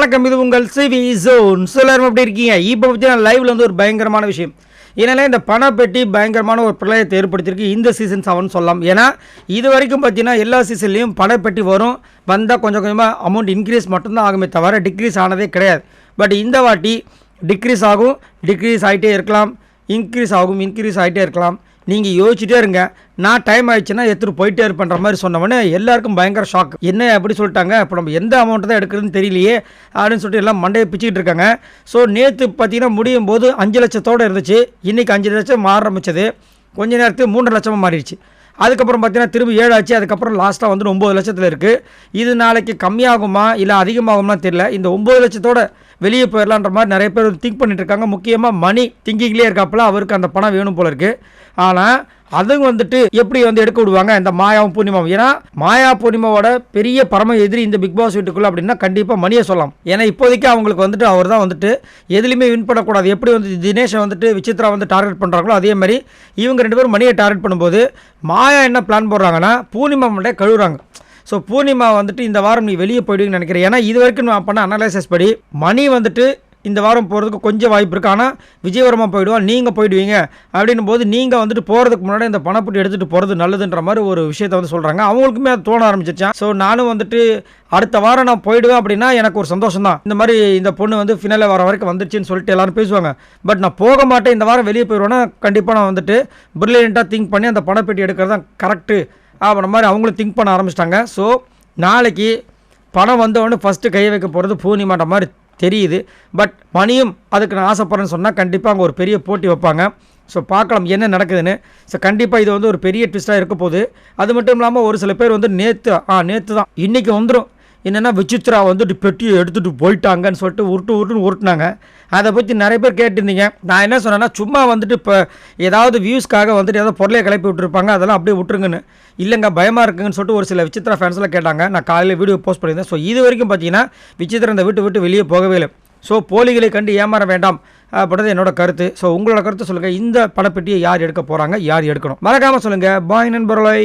வணக்கம் இது உங்கள் சிவி ஜோன். எல்லாரும் எப்படி இருக்கீங்க? இப்போ பார்த்தீங்கன்னா லைவ்ல வந்து ஒரு பயங்கரமான விஷயம். ஏன்னா இந்த பணப்பெட்டி பயங்கரமான ஒரு பிரளயத்தை ஏற்படுத்தியிருக்கு. இந்த சீசன் செவன் சொல்லலாம். ஏன்னா இது வரைக்கும் பார்த்தீங்கன்னா எல்லா சீசன்லேயும் பணப்பெட்டி வரும். வந்தால் கொஞ்சம் கொஞ்சமாக அமௌண்ட் இன்க்ரீஸ் மட்டும்தான் ஆகுமே தவிர டிக்ரீஸ் ஆனதே கிடையாது. பட் இந்த வாட்டி டிக்ரீஸ் ஆகும். டிக்ரீஸ் ஆகிட்டே இருக்கலாம். இன்க்ரீஸ் ஆகும். இன்க்ரீஸ் ஆகிட்டே இருக்கலாம். நீங்கள் யோசிச்சுட்டே இருங்க. நான் டைம் ஆயிடுச்சுன்னா எடுத்துகிட்டு போயிட்டே இருப்பேன்ற மாதிரி சொன்னவொடனே எல்லாருக்கும் பயங்கர ஷாக் என்ன அப்படி சொல்லிட்டாங்க? இப்போ நம்ம எந்த அமௌண்ட் தான் எடுக்கிறதுன்னு தெரியலையே அப்படின்னு சொல்லிட்டு எல்லாம் மண்டையை பிச்சுக்கிட்டு இருக்காங்க. ஸோ நேற்று பார்த்தீங்கன்னா முடியும் போது அஞ்சு லட்சத்தோடு இருந்துச்சு. இன்றைக்கி அஞ்சு லட்சம் மாற ஆரம்பிச்சது. கொஞ்ச நேரத்துக்கு மூன்று லட்சமாக மாறிடுச்சு. அதுக்கப்புறம் பார்த்தீங்கன்னா திரும்ப ஏழு ஆச்சு அதுக்கப்புறம் லாஸ்ட்டாக வந்து ஒம்பது லட்சத்தில் இருக்குது இது நாளைக்கு கம்மியாகுமா இல்லை அதிகமாகுமா தெரியல. இந்த ஒம்பது லட்சத்தோட வெளியே போயிடலான்ற மாதிரி நிறைய பேர் திங்க் பண்ணிட்டு இருக்காங்க. முக்கியமாக மணி திங்கிங்லேயே இருக்காப்புல அவருக்கு அந்த பணம் வேணும் போல இருக்குது ஆனால் அதுவும் வந்துட்டு எப்படி வந்து எடுக்க விடுவாங்க? இந்த மாயாவும் பூர்ணிமாவும். ஏன்னா மாயா பூர்ணிமாவோட பெரிய பரம எதிரி இந்த பிக் பாஸ் வீட்டுக்குள்ள அப்படின்னா கண்டிப்பாக மணியை சொல்லலாம். ஏன்னா இப்போதைக்கு அவங்களுக்கு வந்துட்டு அவர் தான் வந்துட்டு எதுலையுமே வின் பண்ணக்கூடாது. எப்படி வந்து தினேஷை வந்துட்டு விசித்ரா வந்து டார்கெட் பண்ணுறாங்களோ அதே மாதிரி இவங்க ரெண்டு பேரும் மணியை டார்கெட் பண்ணும்போது மாயா என்ன பிளான் போடுறாங்கன்னா பூர்ணிமா மட்டும் கழுவுறாங்க. ஸோ பூர்ணிமா வந்துட்டு இந்த வாரம் நீ வெளியே போயிடுங்கன்னு நினைக்கிறேன். ஏன்னா இது வரைக்கும் நான் பண்ண அனலைசஸ் படி மணி வந்துட்டு இந்த வாரம் போகிறதுக்கு கொஞ்சம் வாய்ப்பு இருக்குது ஆனால் விஜயவரமாக போயிடுவோம் நீங்கள் போயிடுவீங்க. அப்படின்னும் போது நீங்கள் வந்துட்டு போகிறதுக்கு முன்னாடி இந்த பணப்பட்டி எடுத்துகிட்டு போகிறது நல்லதுன்ற மாதிரி ஒரு விஷயத்தை வந்து சொல்கிறாங்க அவங்களுக்குமே அது தோண ஆரம்பிச்சிருச்சான் ஸோ நானும் வந்துட்டு அடுத்த வாரம் நான் போயிடுவேன் அப்படின்னா எனக்கு ஒரு சந்தோஷம் தான். இந்த மாதிரி இந்த பொண்ணு வந்து ஃபினாலே வர வரைக்கும் வந்துருச்சுன்னு சொல்லிட்டு எல்லாரும் பேசுவாங்க. பட் நான் போக மாட்டேன். இந்த வாரம் வெளியே போயிடுவேன்னா கண்டிப்பாக நான் வந்துட்டு பிரில்லியண்ட்டாக திங்க் பண்ணி அந்த பணப்பெட்டி எடுக்கிறது தான் கரெக்டு அப்படின்ற மாதிரி அவங்களும் திங்க் பண்ண ஆரம்பிச்சிட்டாங்க. ஸோ நாளைக்கு பணம் வந்தவொடனே ஃபஸ்ட்டு கை வைக்க போகிறது பூர்ணிமாட்ட மாதிரி தெரியுது. பட் மணியும் அதுக்கு நான் ஆசைப்பட்றேன்னு சொன்னால் கண்டிப்பாக அங்கே ஒரு பெரிய போட்டி வைப்பாங்க. ஸோ பார்க்கலாம் என்ன நடக்குதுன்னு. ஸோ கண்டிப்பாக இது வந்து ஒரு பெரிய ட்விஸ்ட்டாக இருக்க போகுது. அது மட்டும் இல்லாமல் ஒரு சில பேர் வந்து நேற்று ஆ நேற்று தான் இன்றைக்கி வந்துடும் என்னென்னா விசித்ரா வந்துட்டு பெட்டியை எடுத்துகிட்டு போயிட்டாங்கன்னு சொல்லிட்டு உருட்டு உருட்டுன்னு உருட்டினாங்க. அதை பற்றி நிறைய பேர் கேட்டிருந்தீங்க. நான் என்ன சொன்னேன்னா சும்மா வந்துட்டு இப்போ ஏதாவது வியூஸ்க்காக வந்துட்டு ஏதாவது பொருளையை கிளப்பி விட்டுருப்பாங்க அதெல்லாம் அப்படியே விட்டுருங்கன்னு. இல்லைங்க பயமாக இருக்குங்கன்னு சொல்லிட்டு ஒரு சில விசித்ரா ஃபேன்ஸ்லாம் கேட்டாங்க. நான் காலையில் வீடியோ போஸ்ட் பண்ணியிருந்தேன். ஸோ இது வரைக்கும் பார்த்தீங்கன்னா விசித்ரா இந்த வீட்டு விட்டு வெளியே போகவே இல்லை. ஸோ போலிகளை கண்டு ஏமாற வேண்டாம் அப்படின்றது என்னோட கருத்து. ஸோ உங்களோட கருத்து சொல்லுங்கள் இந்த படப்பெட்டியை யார் எடுக்க போகிறாங்க யார் எடுக்கணும்? மறக்காமல் சொல்லுங்கள் பாய் நண்பர்களை.